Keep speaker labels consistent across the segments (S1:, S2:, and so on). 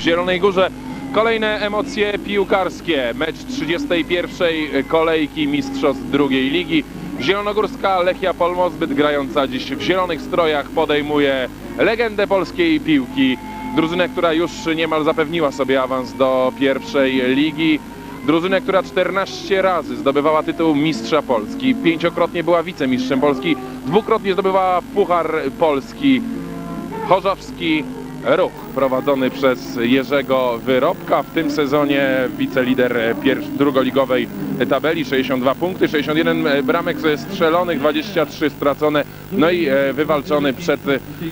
S1: W Zielonej Górze kolejne emocje piłkarskie. Mecz 31. kolejki Mistrzostw drugiej ligi. Zielonogórska Lechia Polmozbyt grająca dziś w zielonych strojach podejmuje legendę polskiej piłki. Drużynę, która już niemal zapewniła sobie awans do pierwszej ligi. Drużynę, która 14 razy zdobywała tytuł mistrza Polski. Pięciokrotnie była wicemistrzem Polski. Dwukrotnie zdobywała Puchar Polski. Chorzowski Ruch prowadzony przez Jerzego Wyrobka. W tym sezonie wicelider drugoligowej tabeli, 62 punkty, 61 bramek strzelonych, 23 stracone. No i e, wywalczony przed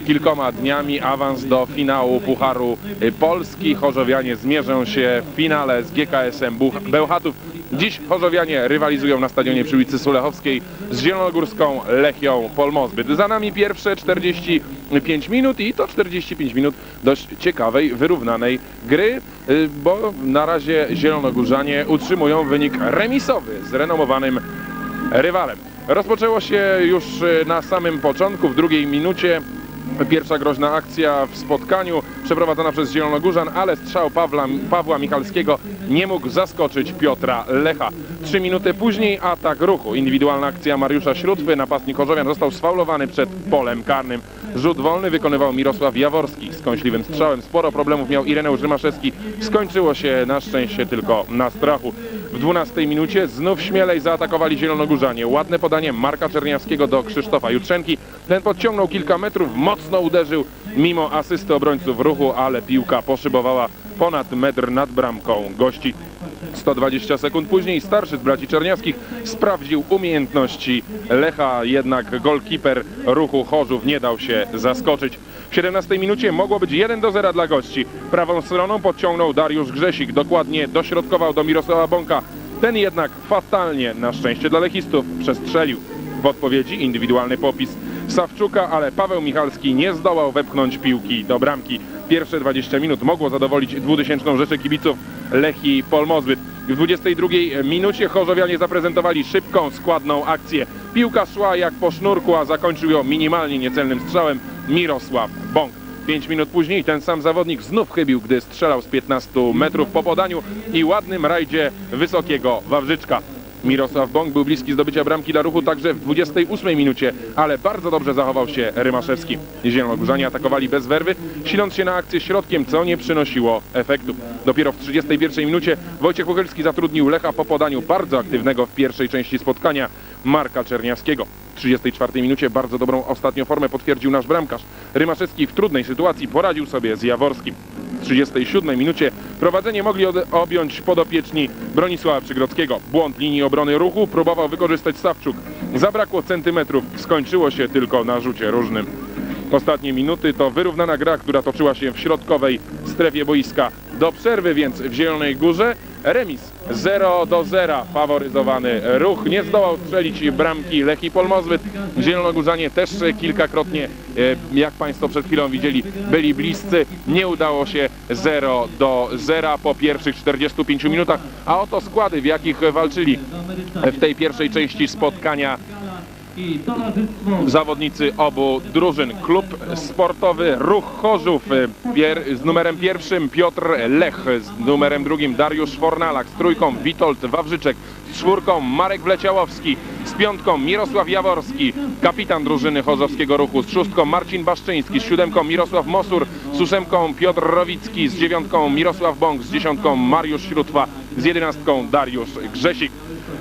S1: kilkoma dniami awans do finału Pucharu Polski. Chorzowianie zmierzą się w finale z GKS-em Bełchatów. Dziś Chorzowianie rywalizują na stadionie przy ulicy Sulechowskiej z zielonogórską Lechią Polmozbyt. Za nami pierwsze 45 minut i to 45 minut dość ciekawej, wyrównanej gry, y, bo na razie zielonogórzanie utrzymują wynik remisowy z renomowanym rywalem. Rozpoczęło się już y, na samym początku, w drugiej minucie. Pierwsza groźna akcja w spotkaniu przeprowadzona przez Zielonogórzan, ale strzał Pawła, Michalskiego nie mógł zaskoczyć Piotra Lecha. Trzy minuty później atak ruchu. Indywidualna akcja Mariusza Śródwy. Napastnik Chorzowian został sfaulowany przed polem karnym. Rzut wolny wykonywał Mirosław Jaworski z kąśliwym strzałem. Sporo problemów miał Ireneusz Rymaszewski. Skończyło się na szczęście tylko na strachu. W 12 minucie znów śmielej zaatakowali Zielonogórzanie. Ładne podanie Marka Czerniawskiego do Krzysztofa Jutrzenki. Ten podciągnął kilka metrów, mocno uderzył mimo asysty obrońców ruchu, ale piłka poszybowała ponad metr nad bramką gości. 120 sekund później starszy z braci Czerniawskich sprawdził umiejętności Lecha, jednak golkiper ruchu Chorzów nie dał się zaskoczyć. W 17 minucie mogło być 1 do 0 dla gości. Prawą stroną podciągnął Dariusz Grzesik, dokładnie dośrodkował do Mirosława Bąka. Ten jednak fatalnie, na szczęście dla lechistów, przestrzelił. W odpowiedzi indywidualny popis Sawczuka, ale Paweł Michalski nie zdołał wepchnąć piłki do bramki. Pierwsze 20 minut mogło zadowolić dwutysięczną rzeszę kibiców Lechii Polmozbyt. W 22 minucie Chorzowianie zaprezentowali szybką, składną akcję. Piłka szła jak po sznurku, a zakończył ją minimalnie niecelnym strzałem Mirosław Bąk. 5 minut później ten sam zawodnik znów chybił, gdy strzelał z 15 metrów po podaniu i ładnym rajdzie wysokiego Wawrzyczka. Mirosław Bąk był bliski zdobycia bramki dla ruchu także w 28 minucie, ale bardzo dobrze zachował się Rymaszewski. Zielonogórzanie atakowali bez werwy, siląc się na akcję środkiem, co nie przynosiło efektu. Dopiero w 31 minucie Wojciech Puchelski zatrudnił Lecha po podaniu bardzo aktywnego w pierwszej części spotkania Marka Czerniawskiego. W 34 minucie bardzo dobrą ostatnią formę potwierdził nasz bramkarz. Rymaszewski w trudnej sytuacji poradził sobie z Jaworskim. W 37 minucie prowadzenie mogli objąć podopieczni Bronisława Przygrodzkiego. Błąd linii obrony ruchu próbował wykorzystać Stawczuk. Zabrakło centymetrów, skończyło się tylko na rzucie różnym. Ostatnie minuty to wyrównana gra, która toczyła się w środkowej strefie boiska. Do przerwy więc w Zielonej Górze remis 0 do 0 faworyzowany ruch. Nie zdołał strzelić bramki Lechii Polmozbyt. Zielonogórzanie też kilkakrotnie, e, jak Państwo przed chwilą widzieli, byli bliscy. Nie udało się 0 do 0 po pierwszych 45 minutach. A oto składy, w jakich walczyli w tej pierwszej części spotkania zawodnicy obu drużyn. Klub sportowy Ruch Chorzów z numerem pierwszym Piotr Lech, z numerem drugim Dariusz Fornalak, z trójką Witold Wawrzyczek, z czwórką Marek Wleciałowski, z piątką Mirosław Jaworski, kapitan drużyny chorzowskiego ruchu, z szóstką Marcin Baszczyński, z siódemką Mirosław Mosur, z ósemką Piotr Rowicki, z dziewiątką Mirosław Bąk, z dziesiątką Mariusz Śrótwa, z jedenastką Dariusz Grzesik.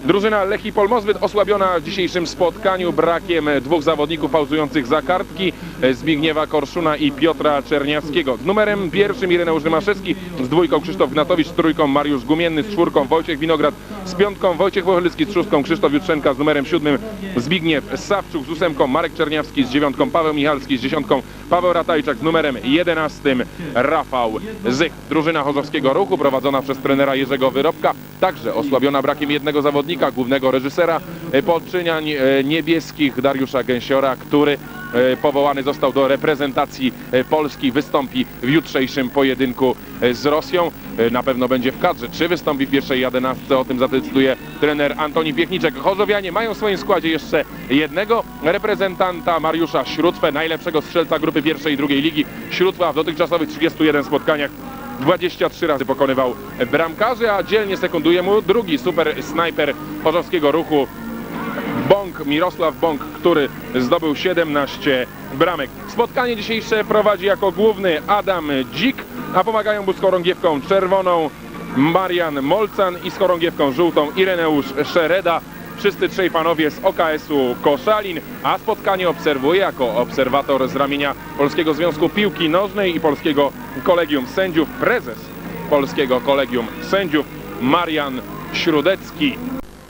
S1: Drużyna Lechii Polmozbyt osłabiona w dzisiejszym spotkaniu brakiem dwóch zawodników pauzujących za kartki Zbigniewa Korszuna i Piotra Czerniawskiego. Z numerem pierwszym Ireneusz Rymaszewski, z dwójką Krzysztof Gnatowicz, z trójką Mariusz Gumienny, z czwórką Wojciech Winograd, z piątką Wojciech Wochelicki, z szóstką Krzysztof Jutrzenka, z numerem siódmym Zbigniew Sawczuk, z ósemką Marek Czerniawski, z dziewiątką Paweł Michalski, z dziesiątką Paweł Ratajczak, z numerem jedenastym Rafał Zych. Drużyna chorzowskiego ruchu prowadzona przez trenera Jerzego Wyrobka, także osłabiona brakiem jednego zawodnika, głównego reżysera e, podczyniań e, niebieskich Dariusza Gęsiora, który e, powołany został do reprezentacji Polski, wystąpi w jutrzejszym pojedynku z Rosją. Na pewno będzie w kadrze. Czy wystąpi w pierwszej jedenastce? O tym zadecyduje trener Antoni Piechniczek. Chorzowianie mają w swoim składzie jeszcze jednego reprezentanta Mariusza Śrótwę, najlepszego strzelca grupy pierwszej i drugiej ligi. Śrótwa w dotychczasowych 31 spotkaniach 23 razy pokonywał bramkarzy, a dzielnie sekunduje mu drugi super snajper chorzowskiego ruchu Bąk, Mirosław Bąk, który zdobył 17 bramek. Spotkanie dzisiejsze prowadzi jako główny Adam Dzik, a pomagają mu z chorągiewką czerwoną Marian Molcan i z chorągiewką żółtą Ireneusz Szereda. Wszyscy trzej panowie z OKS-u Koszalin, a spotkanie obserwuje jako obserwator z ramienia Polskiego Związku Piłki Nożnej i Polskiego Kolegium Sędziów, prezes Polskiego Kolegium Sędziów Marian Śródecki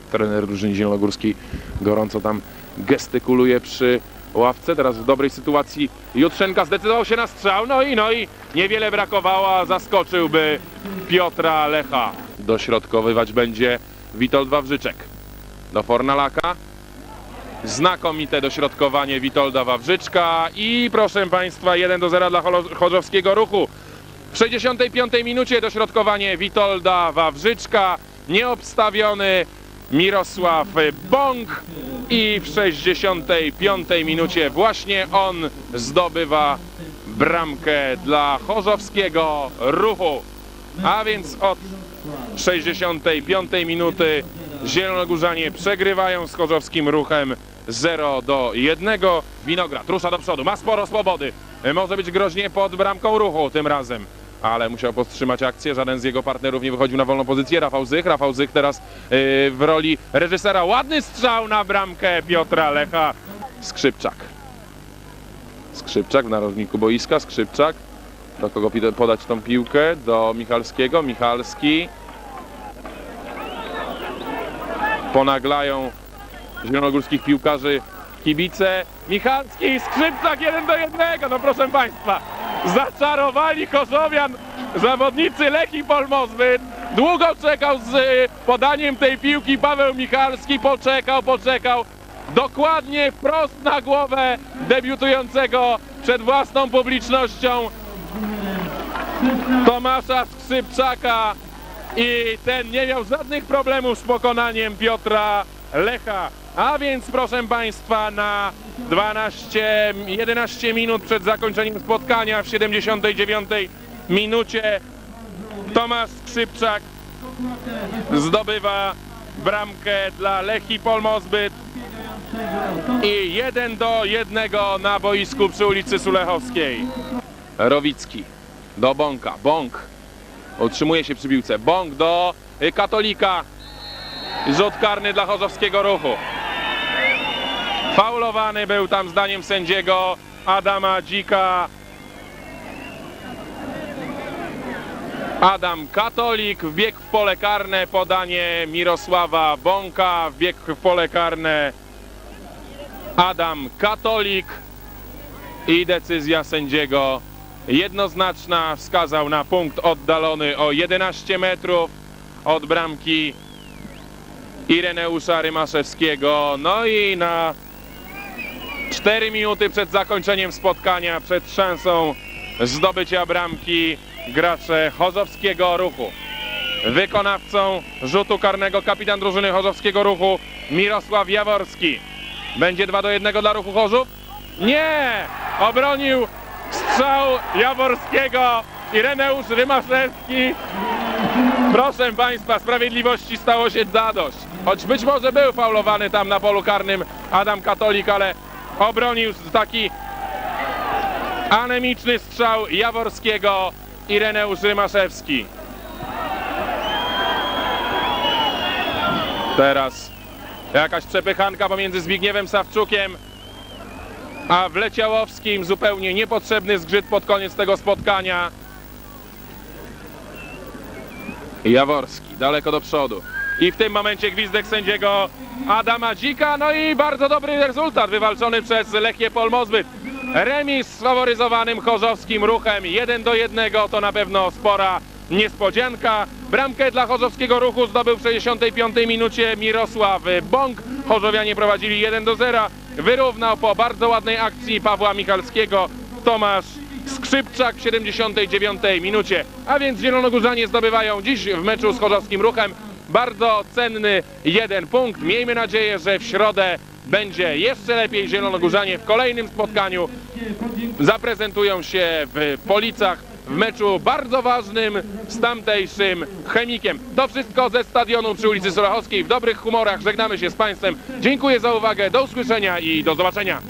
S1: trener drużyny zielonogórskiej gorąco tam gestykuluje przy ławce. Teraz w dobrej sytuacji Jutrzenka zdecydował się na strzał. No i no i niewiele brakowało, zaskoczyłby Piotra Lecha. Dośrodkowywać będzie Witold Wawrzyczek. Do Fornalaka. Znakomite dośrodkowanie Witolda Wawrzyczka i proszę Państwa 1 do 0 dla Chorzowskiego Ruchu. W 65 minucie dośrodkowanie Witolda Wawrzyczka, nieobstawiony Mirosław Bąk i w 65 minucie właśnie on zdobywa bramkę dla Chorzowskiego Ruchu. A więc od 65 minuty Zielonogórzanie przegrywają z Chorzowskim Ruchem 0 do 1. Winograd rusza do przodu, ma sporo swobody. Może być groźnie pod bramką Ruchu tym razem. Ale musiał powstrzymać akcję, żaden z jego partnerów nie wychodził na wolną pozycję. Rafał Zych, Rafał Zych teraz yy, w roli reżysera. Ładny strzał na bramkę Piotra Lecha. Skrzypczak. Skrzypczak w narożniku boiska, Skrzypczak. Do kogo podać tą piłkę? Do Michalskiego. Michalski. Ponaglają zielonogórskich piłkarzy kibice. Michalski, Skrzypczak 1 do 1. No proszę Państwa, zaczarowali Chorzowian zawodnicy Lechii Polmozbyt. Długo czekał z y, podaniem tej piłki Paweł Michalski. Poczekał, poczekał. Dokładnie wprost na głowę debiutującego przed własną publicznością Tomasza Skrzypczaka i ten nie miał żadnych problemów z pokonaniem Piotra Lecha. A więc proszę Państwa na 12, 11 minut przed zakończeniem spotkania w 79 minucie Tomasz Skrzypczak zdobywa bramkę dla Lechii Polmozbyt i 1 do 1 na boisku przy ulicy Sulechowskiej. Rowicki do Bąka. Bąk utrzymuje się przy piłce. Bąk do y, Katolika. Rzut karny dla Chorzowskiego Ruchu. Faulowany był tam zdaniem sędziego Adama Dzika. Adam Katolik wbiegł w pole karne, podanie Mirosława Bąka, wbiegł w pole karne Adam Katolik i decyzja sędziego jednoznaczna, wskazał na punkt oddalony o 11 metrów od bramki Ireneusza Rymaszewskiego. No i na 4 minuty przed zakończeniem spotkania, przed szansą zdobycia bramki gracze Chorzowskiego Ruchu. Wykonawcą rzutu karnego kapitan drużyny Chorzowskiego Ruchu Mirosław Jaworski. Będzie 2 do 1 dla Ruchu Chorzów? Nie! Obronił strzał Jaworskiego Ireneusz Rymaszewski. Proszę Państwa, sprawiedliwości stało się zadość. Choć być może był faulowany tam na polu karnym Adam Katolik, ale obronił taki anemiczny strzał Jaworskiego Ireneusz Rymaszewski. Teraz jakaś przepychanka pomiędzy Zbigniewem Sawczukiem a Wleciałowskim zupełnie niepotrzebny zgrzyt pod koniec tego spotkania. Jaworski daleko do przodu. I w tym momencie gwizdek sędziego Adama Dzika. No i bardzo dobry rezultat wywalczony przez Lechię Polmozbyt. Remis z faworyzowanym chorzowskim ruchem 1 do 1 to na pewno spora niespodzianka. Bramkę dla chorzowskiego ruchu zdobył w 65 minucie Mirosław Bąk. Chorzowianie prowadzili 1 do 0. Wyrównał po bardzo ładnej akcji Pawła Michalskiego Tomasz Skrzypczak w 79 minucie. A więc Zielonogórzanie zdobywają dziś w meczu z chorzowskim ruchem bardzo cenny jeden punkt. Miejmy nadzieję, że w środę będzie jeszcze lepiej. Zielonogórzanie w kolejnym spotkaniu zaprezentują się w Policach w meczu bardzo ważnym z tamtejszym chemikiem. To wszystko ze stadionu przy ulicy Sorachowskiej. W dobrych humorach żegnamy się z Państwem. Dziękuję za uwagę, do usłyszenia i do zobaczenia.